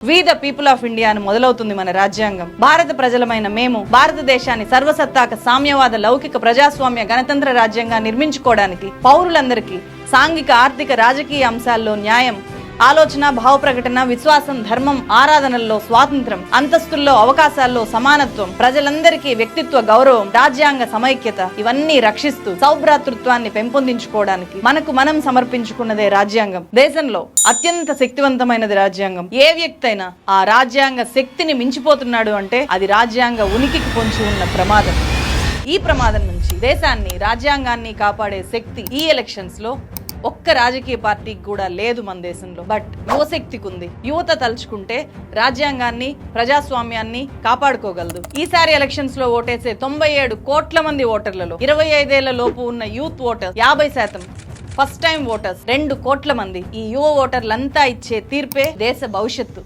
We the people of India అని మొదలవుతుంది మన రాజ్యాంగం. భారత ప్రజలమైన మేము భారతదేశాన్ని సర్వసత్తాక సామ్యవాద లౌకిక ప్రజాస్వామ్య గణతంత్ర రాజ్యంగా నిర్మించుకోవడానికి పౌరులందరికీ సాంఘిక ఆర్థిక రాజకీయ అంశాల్లో న్యాయం ఆలోచన భావ ప్రకటన విశ్వాసం ధర్మం ఆరాధనల్లో స్వాతంత్రం అంతస్తుల్లో అవకాశాల్లో సమానత్వం ప్రజలందరికీ వ్యక్తిత్వ గౌరవం రాజ్యాంగ సమైక్యత ఇవన్నీ రక్షిస్తూ సౌభ్రాతృత్వాన్ని పెంపొందించుకోవడానికి మనకు మనం సమర్పించుకున్నదే రాజ్యాంగం. దేశంలో అత్యంత శక్తివంతమైనది రాజ్యాంగం. ఏ వ్యక్తి అయినా ఆ రాజ్యాంగ శక్తిని మించిపోతున్నాడు అంటే అది రాజ్యాంగ ఉనికికి పొంచి ఉన్న ప్రమాదం. ఈ ప్రమాదం నుంచి దేశాన్ని రాజ్యాంగాన్ని కాపాడే శక్తి ఈ ఎలక్షన్స్లో ఒక్క రాజకీయ పార్టీకి కూడా లేదు మన దేశంలో. బట్ యువశక్తికి ఉంది యువత తలుచుకుంటే రాజ్యాంగాన్ని ప్రజాస్వామ్యాన్ని కాపాడుకోగలదు. ఈసారి ఎలక్షన్స్లో ఓటేసే తొంభై ఏడు కోట్ల మంది ఓటర్లలో ఇరవై ఐదేళ్ళ లోపు ఉన్న యూత్ ఓటర్ యాభై శాతం ఫస్ట్ టైం ఓటర్స్ రెండు కోట్ల మంది. ఈ యువ ఓటర్లంతా ఇచ్చే తీర్పే దేశ భవిష్యత్తు.